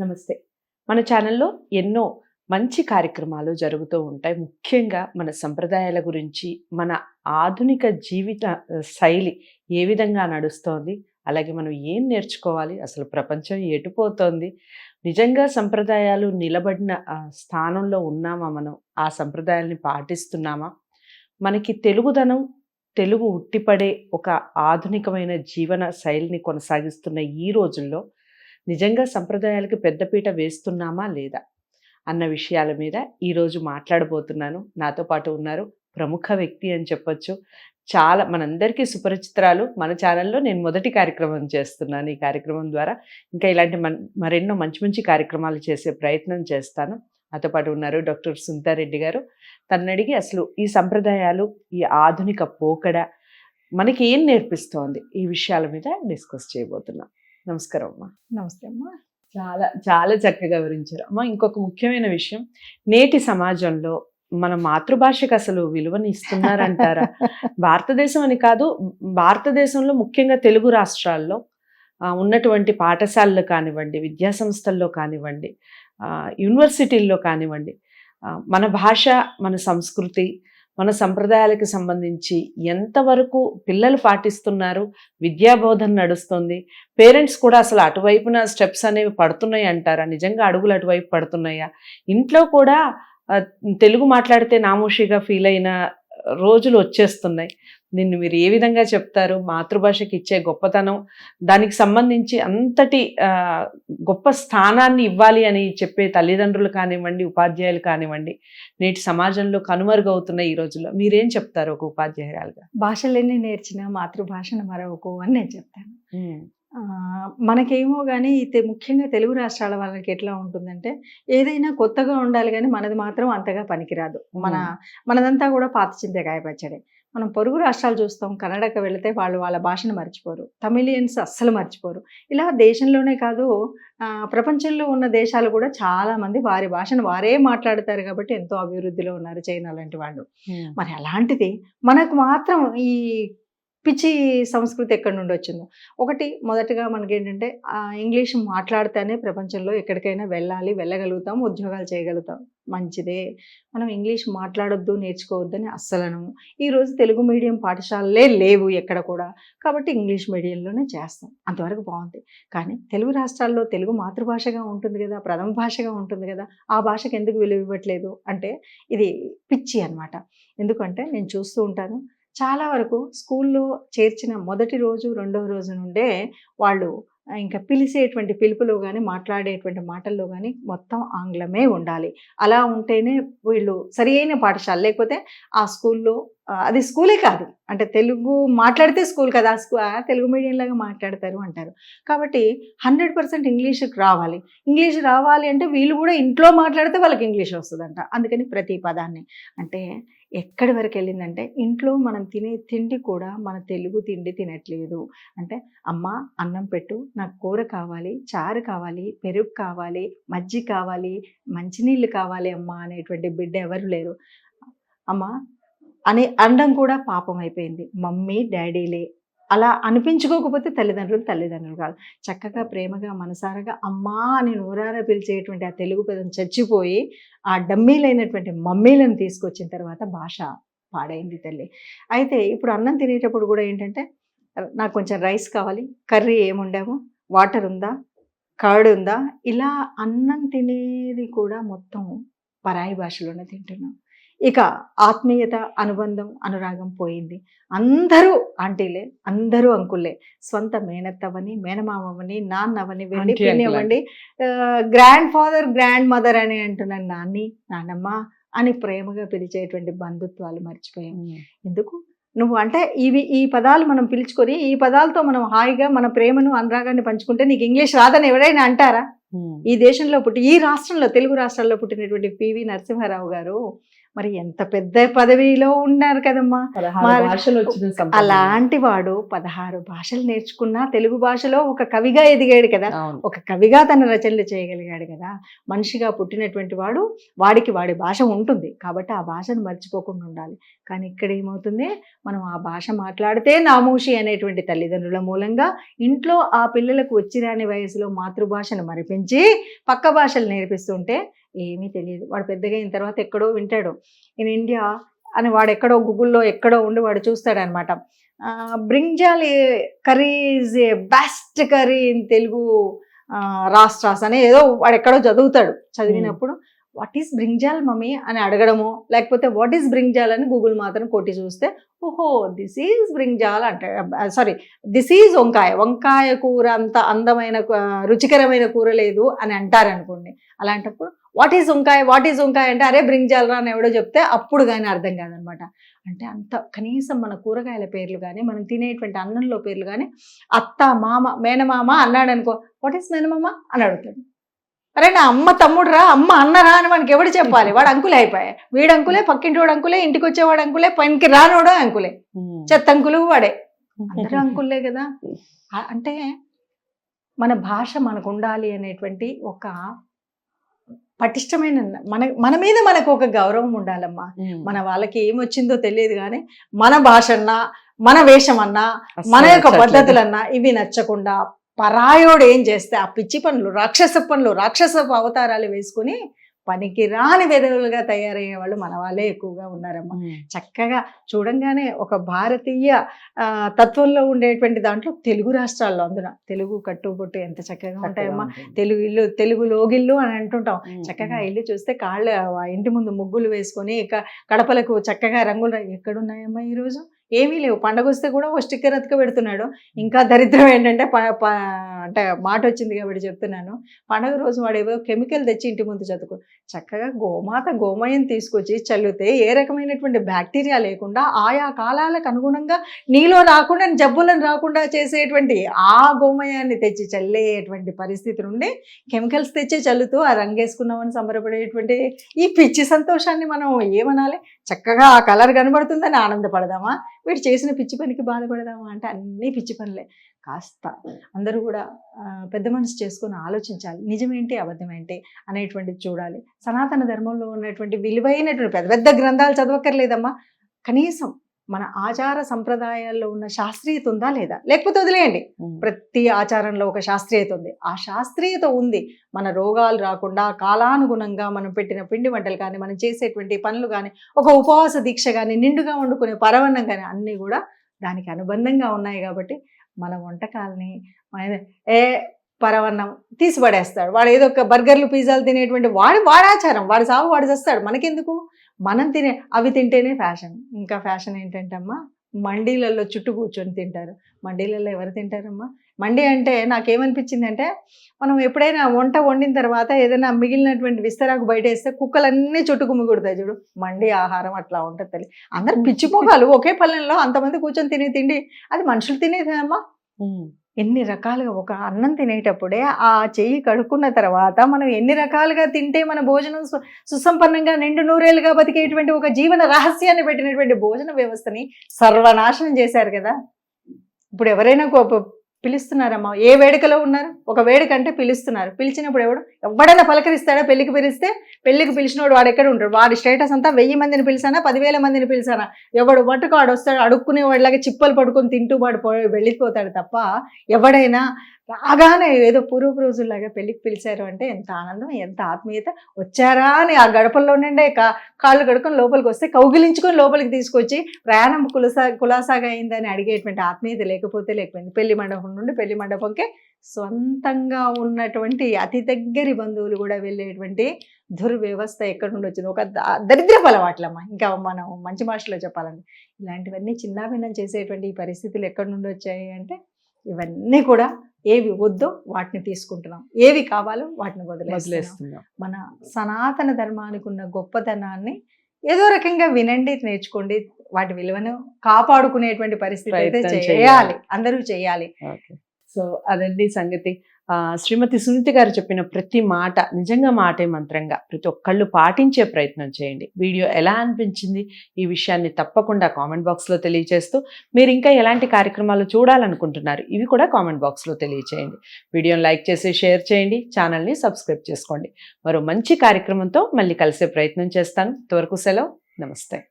నమస్తే. మన ఛానల్లో ఎన్నో మంచి కార్యక్రమాలు జరుగుతూ ఉంటాయి. ముఖ్యంగా మన సంప్రదాయాల గురించి మన ఆధునిక జీవిత శైలి ఏ విధంగా నడుస్తోంది అలాగే మనం ఏం నేర్చుకోవాలి అసలు ప్రపంచం ఎటుపోతోంది నిజంగా సంప్రదాయాలు నిలబడిన స్థానంలో ఉన్నామా మనం ఆ సంప్రదాయాల్ని పాటిస్తున్నామా? మనకి తెలుగుదనం తెలుగు ఉట్టిపడే ఒక ఆధునికమైన జీవన శైలిని కొనసాగిస్తున్న ఈ రోజుల్లో నిజంగా సంప్రదాయాలకి పెద్దపీట వేస్తున్నామా లేదా అన్న విషయాల మీద ఈరోజు మాట్లాడబోతున్నాను. నాతో పాటు ఉన్నారు ప్రముఖ వ్యక్తి అని చెప్పొచ్చు. చాలా మనందరికీ సుపరిచిత్రాలు. మన ఛానల్లో నేను మొదటి కార్యక్రమం చేస్తున్నాను. ఈ కార్యక్రమం ద్వారా ఇంకా ఇలాంటి మన్ మరెన్నో మంచి మంచి కార్యక్రమాలు చేసే ప్రయత్నం చేస్తాను. నాతో పాటు ఉన్నారు డాక్టర్ సుంతారెడ్డి గారు. తన్నడిగి అసలు ఈ సంప్రదాయాలు ఈ ఆధునిక పోకడ మనకి ఏం నేర్పిస్తోంది? ఈ విషయాల మీద డిస్కస్ చేయబోతున్నాం. నమస్కారం అమ్మా. నమస్తే అమ్మా. చాలా చాలా చక్కగా వివరించారు. అమ్మ ఇంకొక ముఖ్యమైన విషయం. నేటి సమాజంలో మన మాతృభాషకు అసలు విలువని ఇస్తున్నారంటారా? భారతదేశం అని కాదు భారతదేశంలో ముఖ్యంగా తెలుగు రాష్ట్రాల్లో ఉన్నటువంటి పాఠశాలలు కానివ్వండి విద్యా సంస్థల్లో కానివ్వండి యూనివర్సిటీల్లో కానివ్వండి మన భాష మన సంస్కృతి మన సంప్రదాయాలకు సంబంధించి ఎంతవరకు పిల్లలు పాటిస్తున్నారు విద్యాబోధన నడుస్తుంది పేరెంట్స్ కూడా అసలు అటువైపున స్టెప్స్ అనేవి పడుతున్నాయి అంటారా? నిజంగా అడుగులు అటువైపు పడుతున్నాయా? ఇంట్లో కూడా తెలుగు మాట్లాడితే నామోషిగా ఫీల్ అయిన రోజులు వచ్చేస్తున్నాయి. నిన్ను మీరు ఏ విధంగా చెప్తారు? మాతృభాషకి ఇచ్చే గొప్పతనం దానికి సంబంధించి అంతటి గొప్ప స్థానాన్ని ఇవ్వాలి అని చెప్పే తల్లిదండ్రులు కానివ్వండి ఉపాధ్యాయులు కానివ్వండి నేటి సమాజంలో కనుమరుగవుతున్న ఈ రోజుల్లో మీరేం చెప్తారు ఒక ఉపాధ్యాయురాలుగా? భాషలన్నీ నేర్చిన మాతృభాషను మరొకకు అని నేను చెప్తాను. మనకేమో కానీ ముఖ్యంగా తెలుగు రాష్ట్రాల వాళ్ళకి ఎట్లా ఉంటుందంటే ఏదైనా కొత్తగా ఉండాలి కానీ మనది మాత్రం అంతగా పనికిరాదు. మన మనదంతా కూడా పాత చింతకాయ పచ్చడి మనం పొరుగు రాష్ట్రాలు చూస్తాం కన్నడకు వెళితే వాళ్ళు వాళ్ళ భాషను మర్చిపోరు తమిళియన్స్ అస్సలు మర్చిపోరు. ఇలా దేశంలోనే కాదు ఆ, ప్రపంచంలో ఉన్న దేశాలు కూడా చాలా మంది వారి భాషను వారే మాట్లాడతారు కాబట్టి ఎంతో అభివృద్ధిలో ఉన్నారు చైనా లాంటి వాళ్ళు. మరి అలాంటిది మనకు మాత్రం ఈ పిచ్చి సంస్కృతి ఎక్కడి నుండి వచ్చిందో? ఒకటి మొదటగా మనకి ఏంటంటే ఇంగ్లీష్ మాట్లాడితేనే ప్రపంచంలో ఎక్కడికైనా వెళ్ళాలి వెళ్ళగలుగుతాం ఉద్యోగాలు చేయగలుగుతాం. మంచిదే. మనం ఇంగ్లీష్ మాట్లాడొద్దు నేర్చుకోవద్దని అస్సలను ఈరోజు తెలుగు మీడియం పాఠశాలలే లేవు ఎక్కడ కూడా. కాబట్టి ఇంగ్లీష్ మీడియంలోనే చేస్తాం. అంతవరకు బాగుంది. కానీ తెలుగు రాష్ట్రాల్లో తెలుగు మాతృభాషగా ఉంటుంది కదా ప్రథమ భాషగా ఉంటుంది కదా ఆ భాషకు ఎందుకు విలువ ఇవ్వట్లేదు? అంటే ఇది పిచ్చి అన్నమాట. ఎందుకంటే నేను చూస్తూ ఉంటాను చాలా వరకు స్కూల్లో చేర్చిన మొదటి రోజు రెండవ రోజు నుండే వాళ్ళు ఇంకా పిలిచేటువంటి పిలుపులో కానీ మాట్లాడేటువంటి మాటల్లో కానీ మొత్తం ఆంగ్లమే ఉండాలి. అలా ఉంటేనే వీళ్ళు సరి అయిన పాఠశాల. లేకపోతే ఆ స్కూల్లో అది స్కూలే కాదు. అంటే తెలుగు మాట్లాడితే స్కూల్ కదా స్కూ తెలుగు మీడియం లాగా మాట్లాడతారు అంటారు. కాబట్టి హండ్రెడ్ పర్సెంట్ ఇంగ్లీష్కి రావాలి. ఇంగ్లీష్ రావాలి అంటే వీళ్ళు కూడా ఇంట్లో మాట్లాడితే వాళ్ళకి ఇంగ్లీష్ వస్తుందంట. అందుకని ప్రతి పదాన్ని. అంటే ఎక్కడి వరకు వెళ్ళిందంటే ఇంట్లో మనం తినే తిండి కూడా మన తెలుగు తిండి తినట్లేదు. అంటే అమ్మ అన్నం పెట్టు నాకు కూర కావాలి చారు కావాలి పెరుగు కావాలి మజ్జి కావాలి మంచినీళ్ళు కావాలి అమ్మ అనేటువంటి బిడ్డ ఎవరు లేరు. అమ్మ అని అనడం కూడా పాపం అయిపోయింది. మమ్మీ డాడీలే అలా అనిపించుకోకపోతే తల్లిదండ్రులు తల్లిదండ్రులు కాదు. చక్కగా ప్రేమగా మనసారగా అమ్మా అని నోరారా పిలిచేటువంటి ఆ తెలుగు పదం చచ్చిపోయి ఆ డమ్మీలైనటువంటి మమ్మీలను తీసుకొచ్చిన తర్వాత భాష పాడైంది తల్లి. అయితే ఇప్పుడు అన్నం తినేటప్పుడు కూడా ఏంటంటే నాకు కొంచెం రైస్ కావాలి కర్రీ ఏముండాము వాటర్ ఉందా కర్డ్ ఉందా ఇలా అన్నం తినేది కూడా మొత్తం పరాయి భాషలోనే తింటున్నాం. ఇక ఆత్మీయత అనుబంధం అనురాగం పోయింది. అందరూ ఆంటీలే అందరూ అంకుల్లే స్వంత మేనత్తవని మేనమామవని నాన్నవని వెళ్ళి పిన్నివ్వండి. గ్రాండ్ ఫాదర్ గ్రాండ్ మదర్ అని అంటున్నాను నాన్ని నాన్నమ్మ అని ప్రేమగా పిలిచేటువంటి బంధుత్వాలు మర్చిపోయాం. ఎందుకు? నువ్వు అంటే ఇవి ఈ పదాలు మనం పిలుచుకొని ఈ పదాలతో మనం హాయిగా మన ప్రేమను అనురాగాన్ని పంచుకుంటే నీకు ఇంగ్లీష్ రాదని ఎవరైనా అంటారా? ఈ దేశంలో పుట్టి ఈ రాష్ట్రంలో తెలుగు రాష్ట్రాల్లో పుట్టినటువంటి పివి నరసింహారావు గారు మరి ఎంత పెద్ద పదవిలో ఉన్నారు కదమ్మా. అలాంటి వాడు పదహారు భాషలు నేర్చుకున్నా తెలుగు భాషలో ఒక కవిగా ఎదిగాడు కదా. ఒక కవిగా తన రచనలు చేయగలిగాడు కదా. మనిషిగా పుట్టినటువంటి వాడు వాడికి వాడి భాష ఉంటుంది. కాబట్టి ఆ భాషను మర్చిపోకుండా ఉండాలి. కానీ ఇక్కడ ఏమవుతుంది? మనం ఆ భాష మాట్లాడితే నామూషి అనేటువంటి తల్లిదండ్రుల మూలంగా ఇంట్లో ఆ పిల్లలకు వచ్చిరాని వయసులో మాతృభాషను మరిపించి పక్క భాషలు నేర్పిస్తుంటే ఏమీ తెలియదు వాడు పెద్దగా అయిన తర్వాత ఎక్కడో వింటాడు. ఇన్ ఇండియా అని వాడు ఎక్కడో గూగుల్లో ఎక్కడో ఉండి వాడు చూస్తాడనమాట. Brinjal curry is a best curry in Telugu రాష్ట్రాస్ అని ఏదో వాడు ఎక్కడో చదువుతాడు. చదివినప్పుడు వాట్ ఈస్ బ్రింజాల్ మమ్మీ అని అడగడము లేకపోతే వాట్ ఈస్ బ్రింజాల్ అని గూగుల్ మాత్రం కొట్టి చూస్తే ఓహో దిస్ ఈజ్ బ్రింజాల్ అంటే సారీ దిస్ ఈజ్ వంకాయ. వంకాయ కూర అంత అందమైన రుచికరమైన కూర లేదు అని అంటారనుకోండి. అలాంటప్పుడు what is vankaya what is vankaya అంటే అరే బ్రింజాల్ రా అని ఎవడో చెప్తే అప్పుడు కానీ అర్థం కాదనమాట. అంటే అంత కనీసం మన కూరగాయల పేర్లు కానీ మనం తినేటువంటి అన్నంలో పేర్లు కానీ అత్త మామ మేనమామ అన్నాడు అనుకో వాట్ ఈస్ మేనమామ? అని అడుగుతాడు. అరే నా అమ్మ తమ్ముడు రా అమ్మ అన్నరా అని మనకి ఎవడు చెప్పాలి? వాడు అంకులే అయిపోయాయి వీడు అంకులే పక్కింటోడు అంకులే ఇంటికి వచ్చేవాడు అంకులే పనికి రానోడు అంకులే. చెత్త అంకులు వాడే. అందరూ అంకుల్లే కదా. అంటే మన భాష మనకు ఉండాలి అనేటువంటి ఒక పటిష్టమైన మన మన మీద మనకు ఒక గౌరవం ఉండాలమ్మా. మన వాళ్ళకి ఏమొచ్చిందో తెలియదు కానీ మన భాషన్నా మన వేషమన్నా అస్సలు మన యొక్క. పద్ధతులన్నా ఇవి నచ్చకుండా పరాయోడు ఏం చేస్తే ఆ పిచ్చి పనులు రాక్షస పనులు రాక్షస అవతారాలు వేసుకుని పనికి రాని వెధవులుగా తయారయ్యే వాళ్ళు మన వాళ్ళే ఎక్కువగా ఉన్నారమ్మా. చక్కగా చూడంగానే ఒక భారతీయ తత్వంలో ఉండేటువంటి దాంట్లో తెలుగు రాష్ట్రాల్లో అందున తెలుగు కట్టుబొట్టు ఎంత చక్కగా ఉంటాయమ్మా. తెలుగు ఇల్లు తెలుగు లోగిల్లు అని అంటుంటాం. చక్కగా ఇల్లు చూస్తే కాళ్ళు ఇంటి ముందు ముగ్గులు వేసుకొని ఇక కడపలకు చక్కగా రంగులు ఎక్కడున్నాయమ్మా ఈరోజు ఏమీ లేవు. పండగ వస్తే కూడా ఓ స్టిక్కర్ అతక పెడుతున్నాడు. ఇంకా దరిద్రం ఏంటంటే ప- ప- అంటే మాట వచ్చింది కాబట్టి చెప్తున్నాను. పండగ రోజు వాడు ఏవో కెమికల్ తెచ్చి ఇంటి ముందు చదువుకో. చక్కగా గోమాత గోమయం తీసుకొచ్చి చల్లితే ఏ రకమైనటువంటి బ్యాక్టీరియా లేకుండా ఆయా కాలాలకు అనుగుణంగా నీలో రాకుండా జబ్బులను రాకుండా చేసేటువంటి ఆ గోమయాన్ని తెచ్చి చల్లేటువంటి పరిస్థితి నుండి కెమికల్స్ తెచ్చి చల్లుతూ ఆ రంగేసుకున్నామని సంబరపడేటువంటి ఈ పిచ్చి సంతోషాన్ని మనం ఏమనాలి? చక్కగా ఆ కలర్ కనబడుతుందని ఆనందపడదామా? వీడు చేసిన పిచ్చి పనికి బాధపడదామా అంటే అన్నీ పిచ్చి పనులే. కాస్త అందరూ కూడా పెద్ద మనసు చేసుకొని ఆలోచించాలి. నిజమేంటి అబద్ధమేంటి అనేటువంటిది చూడాలి. సనాతన ధర్మంలో ఉన్నటువంటి విలువైనటువంటి పెద్ద పెద్ద గ్రంథాలు చదవక్కర్లేదమ్మా. కనీసం మన ఆచార సంప్రదాయాల్లో ఉన్న శాస్త్రీయత ఉందా లేదా? లేకపోతే వదిలేయండి. ప్రతి ఆచారంలో ఒక శాస్త్రీయత ఉంది. ఆ శాస్త్రీయత ఉంది. మన రోగాలు రాకుండా కాలానుగుణంగా మనం పెట్టిన పిండి వంటలు కానీ మనం చేసేటువంటి పనులు కానీ ఒక ఉపవాస దీక్ష కానీ నిండుగా వండుకునే పరవన్నం కానీ అన్నీ కూడా దానికి అనుబంధంగా ఉన్నాయి కాబట్టి మన వంటకాలని ఏ పరవన్నం తీసి పడేస్తాడు వాడు ఏదో ఒక బర్గర్లు పిజ్జాలు తినేటువంటి వాడి వాడాచారం. వాడి సాగు వాడు చేస్తాడు. మనకెందుకు? మనం తినే అవి తింటేనే ఫ్యాషన్. ఇంకా ఫ్యాషన్ ఏంటంటే అమ్మా మండీలలో చుట్టూ కూర్చొని తింటారు. మండీలలో ఎవరు తింటారమ్మా? మండి అంటే నాకేమనిపించింది అంటే మనం ఎప్పుడైనా వంట వండిన తర్వాత ఏదైనా మిగిలినటువంటి విస్తరాకు బయట వేస్తే కుక్కలన్నీ చుట్టూ కుమ్మికొడతాయి చూడు. మండి ఆహారం అట్లా ఉంటుంది తల్లి. అందరు పిచ్చి మొగాలు ఒకే పల్లెల్లో అంతమంది కూర్చొని తినే తిండి అది మనుషులు తినేదేమమ్మా ఉమ్. ఎన్ని రకాలుగా ఒక అన్నం తినేటప్పుడే ఆ చెయ్యి కడుక్కున్న తర్వాత మనం ఎన్ని రకాలుగా తింటే మన భోజనం సుసంపన్నంగా నిండు నూరేళ్ళుగా బతికేటువంటి ఒక జీవన రహస్యాన్ని పెట్టినటువంటి భోజన వ్యవస్థని సర్వనాశనం చేశారు కదా. ఇప్పుడు ఎవరైనా పిలుస్తున్నారమ్మా. ఏ వేడుకలో ఉన్నారు? ఒక వేడుక అంటే పిలుస్తున్నారు. పిలిచినప్పుడు ఎవడు? ఎవడైనా పలకరిస్తాడా పెళ్ళికి పిలిస్తే? పెళ్ళికి పిలిచినోడు వాడు ఎక్కడ ఉంటాడు? వాడి స్టేటస్ అంతా వెయ్యి మందిని పిలిచానా? పదివేల మందిని పిలిచానా? ఎవడు మట్టుకు వాడు వస్తాడు అడుక్కునే వాడిలాగా చిప్పలు పడుకొని తింటూ వాడు పో- వెళ్ళిపోతాడు తప్ప ఎవడైనా రాగానే ఏదో పూర్వపు రోజుల్లాగా పెళ్ళికి పిలిచారు అంటే ఎంత ఆనందం ఎంత ఆత్మీయత. వచ్చారా అని ఆ గడపల్లో నుండే కా కాళ్ళు కడుకొని లోపలికి వస్తే కౌగిలించుకొని లోపలికి తీసుకొచ్చి ప్రయాణం కులసా కులాసాగా అయిందని అడిగేటువంటి ఆత్మీయత లేకపోతే లేకపోయింది. పెళ్ళి మండపం నుండి పెళ్ళి మండపంకే సొంతంగా ఉన్నటువంటి అతి దగ్గరి బంధువులు కూడా వెళ్ళేటువంటి దుర్వ్యవస్థ ఎక్కడి నుండి వచ్చింది. ఒక ద- దరిద్రపు అలవాట్లమ్మా ఇంకా మనం మంచి భాషలో చెప్పాలంటే ఇలాంటివన్నీ చిన్నాభిన్నం చేసేటువంటి ఈ పరిస్థితులు ఎక్కడి నుండి వచ్చాయి అంటే ఇవన్నీ కూడా ఏవి వద్దో వాటిని తీసుకుంటున్నాం. ఏవి కావాలో వాటిని వదిలేస్తున్నాం. మన సనాతన ధర్మానికి ఉన్న గొప్పతనాన్ని ఏదో రకంగా వినండి నేర్చుకోండి వాటి విలువను కాపాడుకునేటువంటి పరిస్థితి అయితే చేయాలి. అందరూ చేయాలి. ఓకే. సో అదండి సంగతి. ఆ, శ్రీమతి సునీత గారు చెప్పిన ప్రతి మాట నిజంగా మాటే మంత్రంగా. ప్రతి ఒక్కళ్ళు పాటించే ప్రయత్నం చేయండి. వీడియో ఎలా అనిపించింది? ఈ విషయాన్ని తప్పకుండా కామెంట్ బాక్స్లో తెలియజేస్తూ మీరు ఇంకా ఎలాంటి కార్యక్రమాలు చూడాలనుకుంటున్నారు? ఇవి కూడా కామెంట్ బాక్స్లో తెలియచేయండి. వీడియోని లైక్ చేసి షేర్ చేయండి. ఛానల్ని సబ్స్క్రైబ్ చేసుకోండి. మరో మంచి కార్యక్రమంతో మళ్ళీ కలిసే ప్రయత్నం చేస్తాను. ఇంతవరకు సెలవు. నమస్తే.